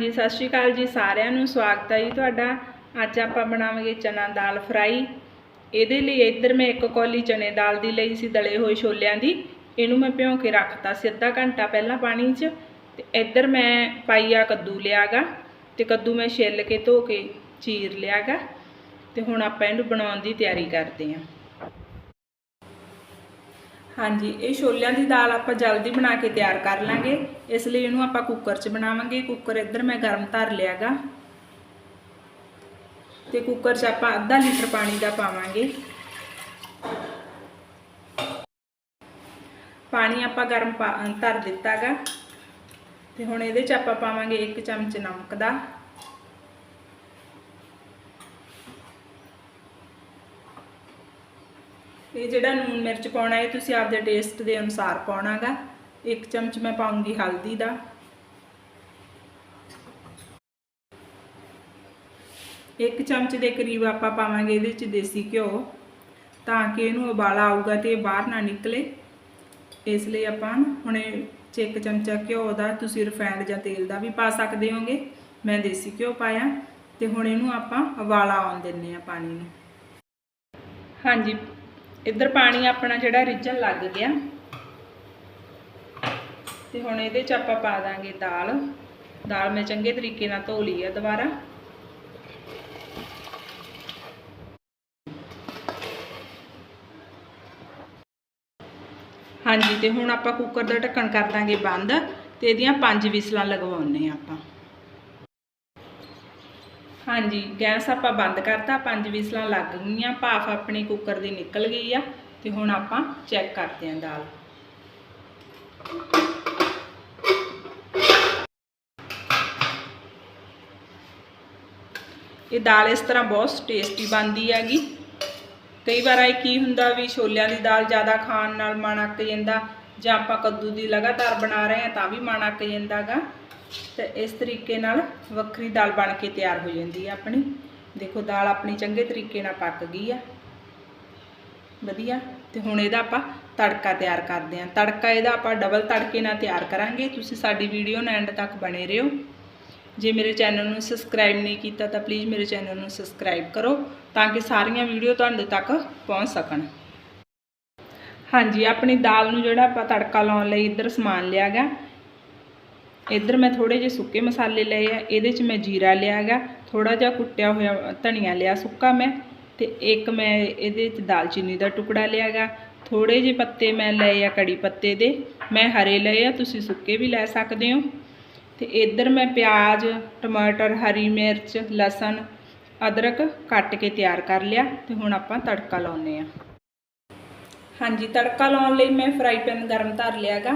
ਹਾਂਜੀ ਸਤਿ ਸ਼੍ਰੀ ਅਕਾਲ ਜੀ ਸਾਰਿਆਂ ਨੂੰ, ਸਵਾਗਤ ਹੈ ਜੀ ਤੁਹਾਡਾ। ਅੱਜ ਆਪਾਂ ਬਣਾਵਾਂਗੇ ਚਨਾ ਦਾਲ ਫਰਾਈ। ਇਹਦੇ ਲਈ ਇੱਧਰ ਮੈਂ ਇੱਕ ਕੌਲੀ ਚਨੇ ਦਾਲ ਦੀ ਲਈ ਸੀ ਦਲੇ ਹੋਏ ਛੋਲਿਆਂ ਦੀ। ਇਹਨੂੰ ਮੈਂ ਭਿਉਂ ਕੇ ਰੱਖਤਾ ਸੀ ਅੱਧਾ ਘੰਟਾ ਪਹਿਲਾਂ ਪਾਣੀ 'ਚ। ਤੇ ਇੱਧਰ ਮੈਂ ਪਾਈਆ ਕੱਦੂ ਲਿਆਗਾ ਤੇ ਕੱਦੂ ਮੈਂ ਛਿੱਲ ਕੇ ਧੋ ਕੇ ਚੀਰ ਲਿਆਗਾ। ਤੇ ਹੁਣ ਆਪਾਂ ਇਹਨੂੰ ਬਣਾਉਣ ਦੀ ਤਿਆਰੀ ਕਰਦੇ ਹਾਂ। ਹਾਂਜੀ, ਇਹ ਛੋਲਿਆਂ ਦੀ ਦਾਲ ਆਪਾਂ ਜਲਦੀ ਬਣਾ ਕੇ ਤਿਆਰ ਕਰ ਲਾਂਗੇ। ਇਸ ਲਈ ਇਹਨੂੰ ਆਪਾਂ ਕੁੱਕਰ 'ਚ ਬਣਾਵਾਂਗੇ। ਕੁੱਕਰ ਇੱਧਰ ਮੈਂ ਗਰਮ ਧਰ ਲਿਆਗਾ। ਤੇ ਕੁੱਕਰ 'ਚ ਆਪਾਂ ਅੱਧਾ ਲੀਟਰ ਪਾਣੀ ਦਾ ਪਾਵਾਂਗੇ। ਪਾਣੀ ਆਪਾਂ ਗਰਮ ਪਾ- ਧਰ ਦਿੱਤਾਗਾ। ਤੇ ਹੁਣ ਇਹਦੇ 'ਚ ਆਪਾਂ ਪਾਵਾਂਗੇ 1 ਚਮਚ ਨਮਕ ਦਾ। ਇਹ ਜਿਹੜਾ ਨੂਨ ਮਿਰਚ ਪਾਉਣਾ ਹੈ ਤੁਸੀਂ ਆਪਦੇ ਟੇਸਟ ਦੇ ਅਨੁਸਾਰ ਪਾਉਣਾਗਾ। ਇੱਕ ਚਮਚ ਮੈਂ ਪਾਉਂਗੀ ਹਲਦੀ ਦਾ। ਇੱਕ ਚਮਚ ਦੇ ਕਰੀਬ ਆਪਾਂ ਪਾਵਾਂਗੇ ਇਹਦੇ ਵਿੱਚ ਦੇਸੀ ਘਿਓ, ਤਾਂ ਕਿ ਇਹਨੂੰ ਉਬਾਲਾ ਆਊਗਾ ਤੇ ਇਹ ਬਾਹਰ ਨਾ ਨਿਕਲੇ। ਇਸ ਲਈ ਆਪਾਂ ਹੁਣੇ 'ਚ ਇੱਕ ਚਮਚਾ ਘਿਓ ਦਾ ਤੁਸੀਂ ਰਿਫਾਈਨਡ ਜਾਂ ਤੇਲ ਦਾ ਵੀ ਪਾ ਸਕਦੇ ਹੋਗੇ। ਮੈਂ ਦੇਸੀ ਘਿਓ ਪਾਇਆ ਤੇ ਹੁਣ ਇਹਨੂੰ ਆਪਾਂ ਉਬਾਲਾ ਆਉਣ ਦਿੰਨੇ ਆ ਪਾਣੀ ਨੂੰ। ਹਾਂਜੀ ਇੱਧਰ ਪਾਣੀ ਆਪਣਾ ਜਿਹੜਾ ਰਿੱਝਣ ਲੱਗ ਗਿਆ। ਤੇ ਹੁਣ ਇਹਦੇ ਚ ਆਪਾਂ ਪਾ ਦਾਂਗੇ ਦਾਲ। ਦਾਲ ਮੈਂ ਚੰਗੇ ਤਰੀਕੇ ਨਾਲ ਧੋ ਲਈ ਆ ਦੁਬਾਰਾ। ਹਾਂਜੀ, ਤੇ ਹੁਣ ਆਪਾਂ ਕੁੱਕਰ ਦਾ ਢੱਕਣ ਕਰ ਦਾਂਗੇ ਬੰਦ। ਤੇ ਇਹਦੀਆਂ ਪੰਜ ਵਿਸਲਾਂ ਲਗਵਾਉਣੇ ਆ ਆਪਾਂ। ਹਾਂਜੀ, ਗੈਸ ਆਪਾਂ ਬੰਦ ਕਰਤਾ, ਪੰਜ ਵਿਸਲਾਂ ਲੱਗ ਗਈਆਂ, ਭਾਫ ਆਪਣੇ ਕੁੱਕਰ ਦੀ ਨਿਕਲ ਗਈ ਆ, ਤੇ ਹੁਣ ਆਪਾਂ ਚੈੱਕ ਕਰਦੇ ਆਂ ਦਾਲ। ਇਹ ਦਾਲ ਇਸ ਤਰ੍ਹਾਂ ਬਹੁਤ ਟੇਸਟੀ ਬਣਦੀ ਹੈਗੀ। ਕਈ ਵਾਰ ਇਹ ਕੀ ਹੁੰਦਾ ਵੀ ਛੋਲਿਆਂ ਦੀ ਦਾਲ ਜ਼ਿਆਦਾ ਖਾਣ ਨਾਲ ਮਨ ਅੱਕ ਜਾਂਦਾ ਜਾਂ ਆਪਾਂ ਕੱਦੂ ਦੀ ਲਗਾਤਾਰ ਬਣਾ ਰਹੇ ਹਾਂ ਤਾਂ ਵੀ ਮਨ ਅੱਕ ਜਾਂਦਾਗਾ। ਤੇ ਇਸ ਤਰੀਕੇ ਨਾਲ ਵੱਖਰੀ ਦਾਲ ਬਣ ਕੇ ਤਿਆਰ ਹੋ ਜਾਂਦੀ ਹੈ ਆਪਣੀ। ਦੇਖੋ, ਦਾਲ ਆਪਣੀ ਚੰਗੇ ਤਰੀਕੇ ਨਾਲ ਪੱਕ ਗਈ ਆ। ਵਧੀਆ। ਤੇ ਹੁਣ ਇਹਦਾ ਆਪਾਂ ਤੜਕਾ ਤਿਆਰ ਕਰਦੇ ਹਾਂ। ਤੜਕਾ ਇਹਦਾ ਆਪਾਂ ਡਬਲ ਤੜਕੇ ਨਾਲ ਤਿਆਰ ਕਰਾਂਗੇ। ਤੁਸੀਂ ਸਾਡੀ ਵੀਡੀਓ ਨੂੰ ਐਂਡ ਤੱਕ ਬਣੇ ਰਹੋ। ਜੇ ਮੇਰੇ ਚੈਨਲ ਨੂੰ ਸਬਸਕ੍ਰਾਈਬ ਨਹੀਂ ਕੀਤਾ ਤਾਂ ਪਲੀਜ਼ ਮੇਰੇ ਚੈਨਲ ਨੂੰ ਸਬਸਕ੍ਰਾਈਬ ਕਰੋ ਤਾਂ ਕਿ ਸਾਰੀਆਂ ਵੀਡੀਓ ਤੁਹਾਡੇ ਤੱਕ ਪਹੁੰਚ ਸਕਣ। ਹਾਂਜੀ, ਆਪਣੀ ਦਾਲ ਨੂੰ ਜਿਹੜਾ ਆਪਾਂ ਤੜਕਾ ਲਾਉਣ ਲਈ ਇੱਧਰ ਸਮਾਨ ਲਿਆ ਗਾ ਇੱਧਰ ਮੈਂ ਥੋੜੇ ਜਿਹੇ ਸੁੱਕੇ ਮਸਾਲੇ ਲਏ ਆ, ਇਹਦੇ 'ਚ ਮੈਂ ਜੀਰਾ ਲਿਆ ਗਾ ਥੋੜਾ ਜਿਹਾ ਕੁੱਟਿਆ ਹੋਇਆ ਧਨੀਆ ਲਿਆ ਸੁੱਕਾ ਮੈਂ, ਤੇ ਇੱਕ ਮੈਂ ਇਹਦੇ 'ਚ ਦਾਲਚੀਨੀ ਦਾ ਟੁਕੜਾ ਲਿਆ ਗਾ ਥੋੜੇ ਜਿਹੇ ਪੱਤੇ ਮੈਂ ਲਏ ਆ ਕੜੀ ਪੱਤੇ ਦੇ, ਮੈਂ ਹਰੇ ਲਏ ਆ, ਤੁਸੀਂ ਸੁੱਕੇ ਵੀ ਲੈ ਸਕਦੇ ਹੋ। ਤੇ ਇੱਧਰ ਮੈਂ ਪਿਆਜ਼, ਟਮਾਟਰ, ਹਰੀ ਮਿਰਚ, ਲਸਣ, ਅਦਰਕ ਕੱਟ ਕੇ ਤਿਆਰ ਕਰ ਲਿਆ, ਤੇ ਹੁਣ ਆਪਾਂ ਤੜਕਾ ਲਾਉਨੇ ਆ ਹਾਂਜੀ, ਤੜਕਾ ਲਾਉਣ ਲਈ ਮੈਂ ਫਰਾਈ ਪੈਨ ਗਰਮ ਧਰ ਲਿਆਗਾ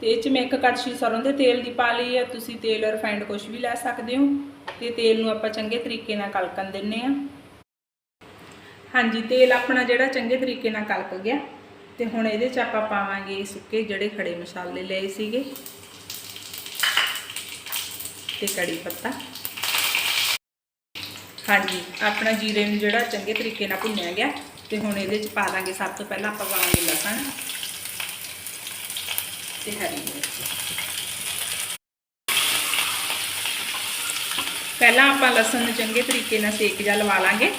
ਤੇ ਇਹ ਚ ਮੈਂ ਇੱਕ ਕੜਛੀ ਸਰੋਂ ਦੇ ਤੇਲ ਦੀ ਪਾ ਲਈ ਆ। ਤੁਸੀਂ ਤੇਲ ਰਿਫਾਈਨਡ ਕੁਝ ਵੀ ਲੈ ਸਕਦੇ ਹੋ। ਤੇ ਤੇਲ ਨੂੰ ਆਪਾਂ ਚੰਗੇ ਤਰੀਕੇ ਨਾਲ ਕਲਕਣ ਦਿੰਨੇ ਆ। ਹਾਂਜੀ, ਤੇਲ ਆਪਣਾ ਜਿਹੜਾ ਚੰਗੇ ਤਰੀਕੇ ਨਾਲ ਕਲਕ ਗਿਆ। ਤੇ ਹੁਣ ਇਹਦੇ ਚ ਆਪਾਂ ਪਾਵਾਂਗੇ ਸੁੱਕੇ ਜਿਹੜੇ ਖੜੇ ਮਸਾਲੇ ਲਏ ਸੀਗੇ। ਤੇ ਕੜੀ ਪੱਤਾ। ਹਾਂਜੀ, ਆਪਣਾ ਜੀਰੇ ਨੂੰ ਜਿਹੜਾ ਚੰਗੇ ਤਰੀਕੇ ਨਾਲ ਭੁੰਨਿਆ ਗਿਆ। ਤੇ ਹੁਣ ਇਹਦੇ ਚ ਪਾ ਦਾਂਗੇ, ਸਭ ਤੋਂ ਪਹਿਲਾਂ ਆਪਾਂ ਪਾਵਾਂਗੇ ਲਸਣ ਤੇ ਹਰੀ ਮਿਰਚ। ਪਹਿਲਾਂ ਆਪਾਂ ਲਸਣ ਨੂੰ ਚੰਗੇ ਤਰੀਕੇ ਨਾਲ ਸੇਕ ਜਾਂ ਲਵਾ ਲਾਂਗੇ,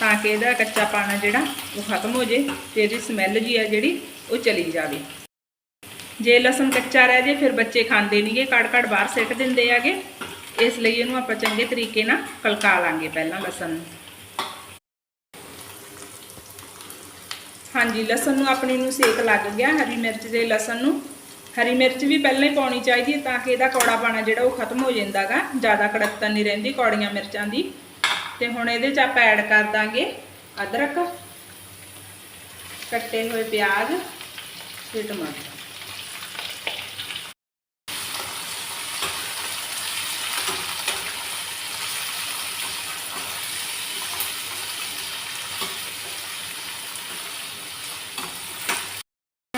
ਤਾਂ ਕਿ ਇਹਦਾ ਕੱਚਾ ਪਾਣਾ ਜਿਹੜਾ ਉਹ ਖਤਮ ਹੋ ਜੇ ਤੇ ਇਹਦੀ ਸਮੈਲ ਜੀ ਆ ਜਿਹੜੀ ਉਹ ਚਲੀ ਜਾਵੇ। ਜੇ ਲਸਣ ਕੱਚਾ ਰਹਿ ਜੇ, ਫਿਰ ਬੱਚੇ ਖਾਂਦੇ ਨਹੀਂਗੇ ਕੜ ਕੜ ਬਾਹਰ ਸਿੱਟ ਦਿੰਦੇ ਆਗੇ ਇਸ ਲਈ ਇਹਨੂੰ ਆਪਾਂ ਚੰਗੇ ਤਰੀਕੇ ਨਾਲ ਕਲਕਾ ਲਾਂਗੇ ਪਹਿਲਾਂ ਲਸਣ ਨੂੰ। ਹਾਂਜੀ, ਲਸਣ ਨੂੰ ਆਪਣੀ ਨੂੰ ਸੇਕ ਲੱਗ ਗਿਆ, ਹਰੀ ਮਿਰਚ ਦੇ ਲਸਣ ਨੂੰ। ਹਰੀ ਮਿਰਚ ਵੀ ਪਹਿਲਾਂ ਹੀ ਪਾਉਣੀ ਚਾਹੀਦੀ ਹੈ ਤਾਂ ਕਿ ਇਹਦਾ ਕੌੜਾ ਕੌੜਾਪਣਾ ਜਿਹੜਾ ਉਹ ਖਤਮ ਹੋ ਜਾਂਦਾਗਾ, ਜ਼ਿਆਦਾ ਕੜਕਤਾ ਨਹੀਂ ਰਹਿੰਦੀ ਕੌੜੀਆਂ ਮਿਰਚਾਂ ਦੀ। ਤੇ ਹੁਣ ਇਹਦੇ 'ਚ ਆਪਾਂ ਐਡ ਕਰ ਦਾਂਗੇ ਅਦਰਕ, ਕੱਟੇ ਹੋਏ ਪਿਆਜ਼ ਤੇ ਟਮਾਟਰ।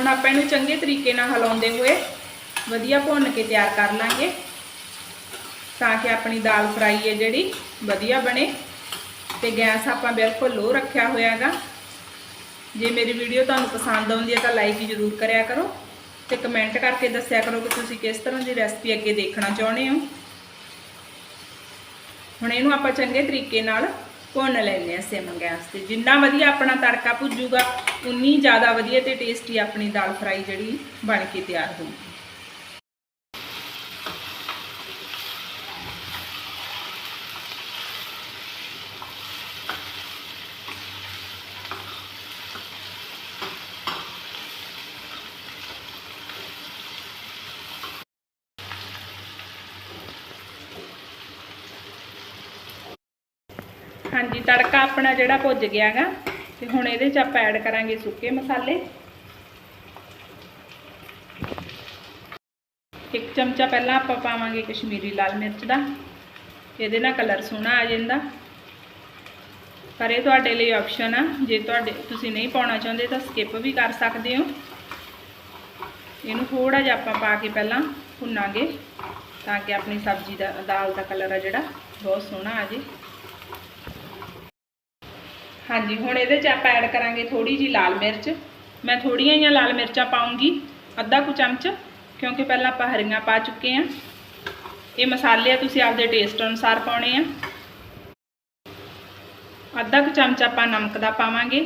ਹੁਣ ਆਪਾਂ ਇਹਨੂੰ ਚੰਗੇ ਤਰੀਕੇ ਨਾਲ ਹਿਲਾਉਂਦੇ ਹੋਏ ਵਧੀਆ ਭੁੰਨ ਕੇ ਤਿਆਰ ਕਰ ਲਾਂਗੇ ਤਾਂ ਕਿ ਆਪਣੀ ਦਾਲ ਫਰਾਈ ਹੈ ਜਿਹੜੀ ਵਧੀਆ ਬਣੇ ਤੇ ਗੈਸ ਆਪਾਂ ਬਿਲਕੁਲ ਲੋ ਰੱਖਿਆ ਹੋਇਆਗਾ। ਜੇ ਮੇਰੀ ਵੀਡੀਓ ਤੁਹਾਨੂੰ ਪਸੰਦ ਆਉਂਦੀ ਹੈ ਤਾਂ ਲਾਈਕ ਜ਼ਰੂਰ ਕਰਿਆ ਕਰੋ ਤੇ ਕਮੈਂਟ ਕਰਕੇ ਦੱਸਿਆ ਕਰੋ ਕਿ ਤੁਸੀਂ ਕਿਸ ਤਰ੍ਹਾਂ ਦੀ ਰੈਸਪੀ ਅੱਗੇ ਦੇਖਣਾ ਚਾਹੁੰਦੇ ਹੋ। ਹੁਣ ਇਹਨੂੰ ਆਪਾਂ ਚੰਗੇ ਤਰੀਕੇ ਨਾਲ ਭੁੰਨ ਲੈਂਦੇ ਆ ਸਿਮ ਗੈਸ ਤੇ। ਜਿੰਨਾ ਵਧੀਆ ਆਪਣਾ ਤੜਕਾ ਭੁੱਜੂਗਾ, ਉਨੀ ਜ਼ਿਆਦਾ ਵਧੀਆ ਤੇ ਟੇਸਟੀ ਆਪਣੀ ਦਾਲ ਫਰਾਈ ਜਿਹੜੀ ਬਣ ਕੇ ਤਿਆਰ ਹੋਊਗੀ। ਹਾਂਜੀ, ਤੜਕਾ ਆਪਣਾ ਜਿਹੜਾ ਭੁੱਜ ਗਿਆਗਾ ਤੇ ਹੁਣ ਇਹਦੇ ਚ ਆਪਾਂ ਐਡ ਕਰਾਂਗੇ ਸੁੱਕੇ ਮਸਾਲੇ। ਇੱਕ ਚਮਚਾ ਪਹਿਲਾਂ ਆਪਾਂ ਪਾਵਾਂਗੇ ਕਸ਼ਮੀਰੀ ਲਾਲ ਮਿਰਚ ਦਾ। ਇਹਦੇ ਨਾਲ ਕਲਰ ਸੋਹਣਾ ਆ ਜਾਂਦਾ। ਪਰ ਇਹ ਤੁਹਾਡੇ ਲਈ ਆਪਸ਼ਨ ਆ। ਜੇ ਤੁਹਾਡੇ, ਤੁਸੀਂ ਨਹੀਂ ਪਾਉਣਾ ਚਾਹੁੰਦੇ ਤਾਂ ਸਕਿਪ ਵੀ ਕਰ ਸਕਦੇ ਹੋ। ਇਹਨੂੰ ਥੋੜਾ ਜਿਹਾ ਆਪਾਂ ਪਾ ਕੇ ਪਹਿਲਾਂ ਭੁੰਨਾਂਗੇ ਤਾਂ ਕਿ ਆਪਣੀ ਸਬਜ਼ੀ ਦਾ, ਦਾਲ ਦਾ ਕਲਰ ਆ ਜਿਹੜਾ, ਬਹੁਤ ਸੋਹਣਾ ਆ ਜੇ। ਹਾਂਜੀ, ਹੁਣ ਇਹਦੇ 'ਚ ਆਪਾਂ ਐਡ ਕਰਾਂਗੇ ਥੋੜੀ ਜੀ ਲਾਲ ਮਿਰਚ। ਮੈਂ ਥੋੜੀਆਂ ਜਿਹੀਆਂ ਲਾਲ ਮਿਰਚਾਂ ਪਾਉਂਗੀ, ਅੱਧਾ ਕੁ ਚਮਚ, ਕਿਉਂਕਿ ਪਹਿਲਾਂ ਆਪਾਂ ਹਰੀਆਂ ਪਾ ਚੁੱਕੇ ਆ। ਇਹ ਮਸਾਲੇ ਆ, ਤੁਸੀਂ ਆਪਦੇ ਟੇਸਟ ਅਨੁਸਾਰ ਪਾਉਣੇ ਆ। ਅੱਧਾ ਕੁ ਚਮਚ ਆਪਾਂ ਨਮਕ ਦਾ ਪਾਵਾਂਗੇ,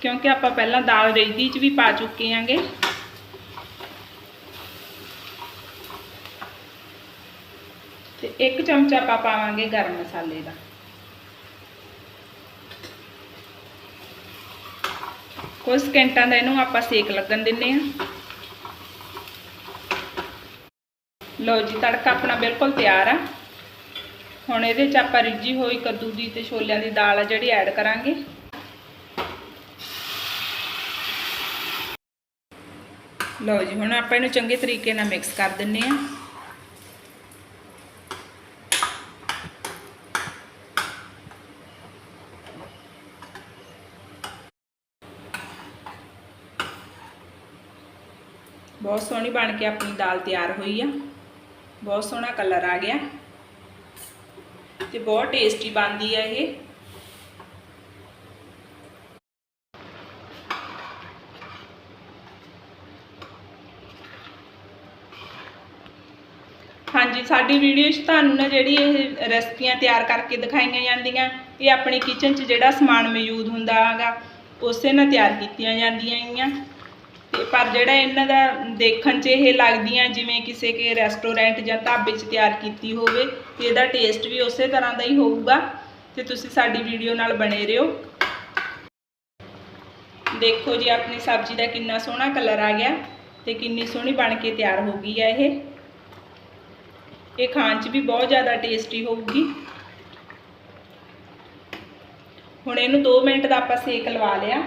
ਕਿਉਂਕਿ ਆਪਾਂ ਪਹਿਲਾਂ ਦਾਲ ਰੇਗੀ 'ਚ ਵੀ ਪਾ ਚੁੱਕੇ ਆਂਗੇ। ਤੇ ਇੱਕ ਚਮਚ ਆਪਾਂ ਪਾਵਾਂਗੇ ਗਰਮ ਮਸਾਲੇ ਦਾ। ਕੁਝ ਸਕਿੰਟਾਂ ਦਾ ਇਹਨੂੰ ਆਪਾਂ ਸੇਕ ਲੱਗਣ ਦਿੰਨੇ ਆ ਲਓ ਜੀ, ਤੜਕਾ ਆਪਣਾ ਬਿਲਕੁਲ ਤਿਆਰ ਆ। ਹੁਣ ਇਹਦੇ ਚ ਆਪਾਂ ਰਿੱਝੀ ਹੋਈ ਕੱਦੂ ਦੀ ਤੇ ਛੋਲਿਆਂ ਦੀ ਦਾਲ ਆ ਜਿਹੜੀ ਐਡ ਕਰਾਂਗੇ। ਲਓ ਜੀ, ਹੁਣ ਆਪਾਂ ਇਹਨੂੰ ਚੰਗੇ ਤਰੀਕੇ ਨਾਲ ਮਿਕਸ ਕਰ ਦਿੰਨੇ ਆ ਬਹੁਤ ਸੋਹਣੀ ਬਣ ਕੇ ਆਪਣੀ ਦਾਲ ਤਿਆਰ ਹੋਈ ਆ ਬਹੁਤ ਸੋਹਣਾ ਕਲਰ ਆ ਗਿਆ ਤੇ ਬਹੁਤ ਟੇਸਟੀ ਬਣਦੀ ਆ ਇਹ ਹਾਂਜੀ ਸਾਡੀ ਵੀਡੀਓ 'ਚ ਤੁਹਾਨੂੰ ਨਾ ਜਿਹੜੀ ਇਹ ਰੈਸਪੀਆਂ ਤਿਆਰ ਕਰਕੇ ਦਿਖਾਈਆਂ ਜਾਂਦੀਆਂ ਇਹ ਆਪਣੀ ਕਿਚਨ 'ਚ ਜਿਹੜਾ ਸਮਾਨ ਮੌਜੂਦ ਹੁੰਦਾ ਹੈਗਾ ਉਸੇ ਨਾਲ ਤਿਆਰ ਕੀਤੀਆਂ ਜਾਂਦੀਆਂ ਹੈਗੀਆਂ ਤੇ ਪਰ ਜਿਹੜਾ ਇਹਨਾਂ ਦਾ ਦੇਖਣ 'ਚ ਇਹ ਲੱਗਦੀਆਂ ਜਿਵੇਂ ਕਿਸੇ ਕੇ ਰੈਸਟੋਰੈਂਟ ਜਾਂ ਢਾਬੇ 'ਚ ਤਿਆਰ ਕੀਤੀ ਹੋਵੇ, ਤੇ ਇਹਦਾ ਟੇਸਟ ਵੀ ਉਸੇ ਤਰ੍ਹਾਂ ਦਾ ਹੀ ਹੋਊਗਾ। ਤੇ ਤੁਸੀਂ ਸਾਡੀ ਵੀਡੀਓ ਨਾਲ ਬਣੇ ਰਹੋ। ਦੇਖੋ ਜੀ, ਆਪਣੀ ਸਬਜ਼ੀ ਦਾ ਕਿੰਨਾ ਸੋਹਣਾ ਕਲਰ ਆ ਗਿਆ ਤੇ ਕਿੰਨੀ ਸੋਹਣੀ ਬਣ ਕੇ ਤਿਆਰ ਹੋ ਗਈ ਹੈ ਇਹ। ਇਹ ਖਾਣ 'ਚ ਵੀ ਬਹੁਤ ਜ਼ਿਆਦਾ ਟੇਸਟੀ ਹੋਊਗੀ। ਹੁਣ ਇਹਨੂੰ 2 ਮਿੰਟ ਦਾ ਆਪਾਂ ਸੇਕ ਲਵਾ ਲਿਆ।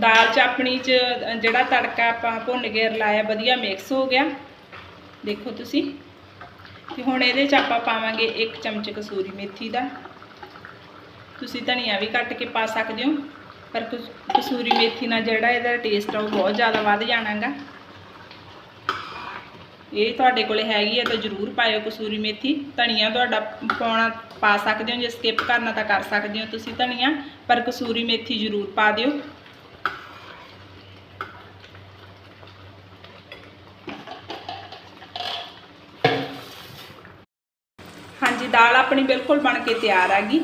ਦਾਲ ਚਾਪਣੀ 'ਚ ਜਿਹੜਾ ਤੜਕਾ ਆਪਾਂ ਭੁੰਨ ਕੇ ਰਲਾਇਆ, ਵਧੀਆ ਮਿਕਸ ਹੋ ਗਿਆ। ਦੇਖੋ ਤੁਸੀਂ। ਤੇ ਹੁਣ ਇਹਦੇ 'ਚ ਆਪਾਂ ਪਾਵਾਂਗੇ 1 ਚਮਚ ਕਸੂਰੀ ਮੇਥੀ ਦਾ। ਤੁਸੀਂ ਧਨੀਆ ਵੀ ਕੱਟ ਕੇ ਪਾ ਸਕਦੇ ਹੋ, ਪਰ ਕਸ- ਕਸੂਰੀ ਮੇਥੀ ਨਾਲ ਜਿਹੜਾ ਇਹਦਾ ਟੇਸਟ ਆ, ਉਹ ਬਹੁਤ ਜ਼ਿਆਦਾ ਵੱਧ ਜਾਣਾਗਾ। ਇਹ ਤੁਹਾਡੇ ਕੋਲੇ ਹੈਗੀ ਹੈ ਤਾਂ ਜ਼ਰੂਰ ਪਾਇਓ ਕਸੂਰੀ ਮੇਥੀ। ਧਨੀਆ ਤੁਹਾਡਾ ਪਾਉਣਾ ਪਾ ਸਕਦੇ ਹੋ, ਜੇ ਸਕਿਪ ਕਰਨਾ ਤਾਂ ਕਰ ਸਕਦੇ ਹੋ ਤੁਸੀਂ ਧਨੀਆ, ਪਰ ਕਸੂਰੀ ਮੇਥੀ ਜ਼ਰੂਰ ਪਾ ਦਿਓ ਹਾਂਜੀ ਦਾਲ ਆਪਣੀ ਬਿਲਕੁਲ ਬਣ ਕੇ ਤਿਆਰ ਆ ਗਈ।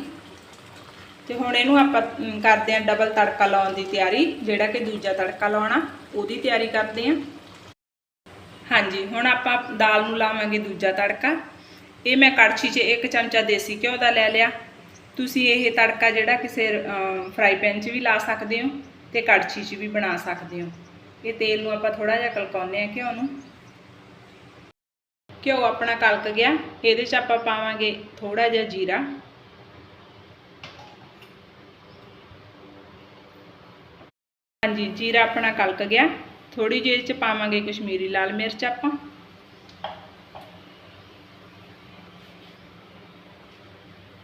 ਤੇ ਹੁਣ ਇਹਨੂੰ ਆਪਾਂ ਕਰਦੇ ਆਂ ਡਬਲ ਤੜਕਾ ਲਾਉਣ ਦੀ ਤਿਆਰੀ, ਜਿਹੜਾ ਕਿ ਦੂਜਾ ਤੜਕਾ ਲਾਉਣਾ, ਉਹਦੀ ਤਿਆਰੀ ਕਰਦੇ ਆਂ। ਹਾਂਜੀ, ਹੁਣ ਆਪਾਂ ਦਾਲ ਨੂੰ ਲਾਵਾਂਗੇ ਦੂਜਾ ਤੜਕਾ। ਇਹ ਮੈਂ ਕੜਛੀ 'ਚ ਇੱਕ ਚਮਚਾ ਦੇਸੀ ਘਿਓ ਦਾ ਲੈ ਲਿਆ। ਤੁਸੀਂ ਇਹ ਤੜਕਾ ਜਿਹੜਾ ਕਿਸੇ ਫਰਾਈ ਪੈਨ 'ਚ ਵੀ ਲਾ ਸਕਦੇ ਹੋ ਤੇ ਕੜਛੀ 'ਚ ਵੀ ਬਣਾ ਸਕਦੇ ਹੋ। ਇਹ ਤੇਲ ਨੂੰ ਆਪਾਂ ਥੋੜਾ ਜਿਹਾ ਕਲਕਾਉਂਦੇ ਆ ਘਿਓ ਨੂੰ। ਘਿਓ ਆਪਣਾ ਕਲਕ ਗਿਆ, ਇਹਦੇ 'ਚ ਆਪਾਂ ਪਾਵਾਂਗੇ ਥੋੜਾ ਜਿਹਾ ਜੀਰਾ। ਹਾਂਜੀ, ਜੀਰਾ ਆਪਣਾ ਕਲਕ ਗਿਆ ਥੋੜੀ ਜਿਹੀ ਇਹ 'ਚ ਪਾਵਾਂਗੇ ਕਸ਼ਮੀਰੀ ਲਾਲ ਮਿਰਚ ਆਪਾਂ।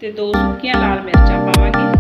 ਤੇ ਦੋ ਸੁੱਕੀਆਂ ਲਾਲ ਮਿਰਚਾਂ ਪਾਵਾਂਗੇ।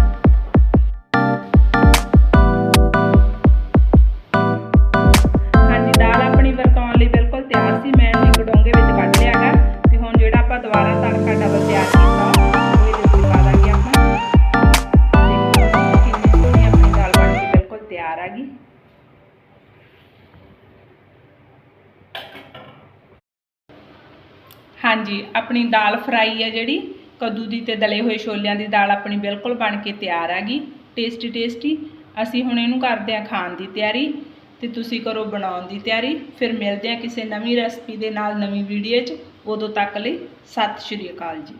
ਹਾਂਜੀ, ਆਪਣੀ ਦਾਲ ਫਰਾਈ ਹੈ ਜਿਹੜੀ, ਕੱਦੂ ਦੀ ਤੇ ਦਲੇ ਹੋਏ ਛੋਲਿਆਂ ਦੀ ਦਾਲ ਆਪਣੀ ਬਿਲਕੁਲ ਬਣ ਕੇ ਤਿਆਰ ਹੈਗੀ ਟੇਸਟੀ ਟੇਸਟੀ ਅਸੀਂ ਹੁਣ ਇਹਨੂੰ ਕਰਦੇ ਹਾਂ ਖਾਣ ਦੀ ਤਿਆਰੀ ਤੇ ਤੁਸੀਂ ਕਰੋ ਬਣਾਉਣ ਦੀ ਤਿਆਰੀ। ਫਿਰ ਮਿਲਦੇ ਹਾਂ ਕਿਸੇ ਨਵੀਂ ਰੈਸਪੀ ਦੇ ਨਾਲ ਨਵੀਂ ਵੀਡੀਓ 'ਚ। ਉਦੋਂ ਤੱਕ ਲਈ ਸਤਿ ਸ਼੍ਰੀ ਅਕਾਲ ਜੀ।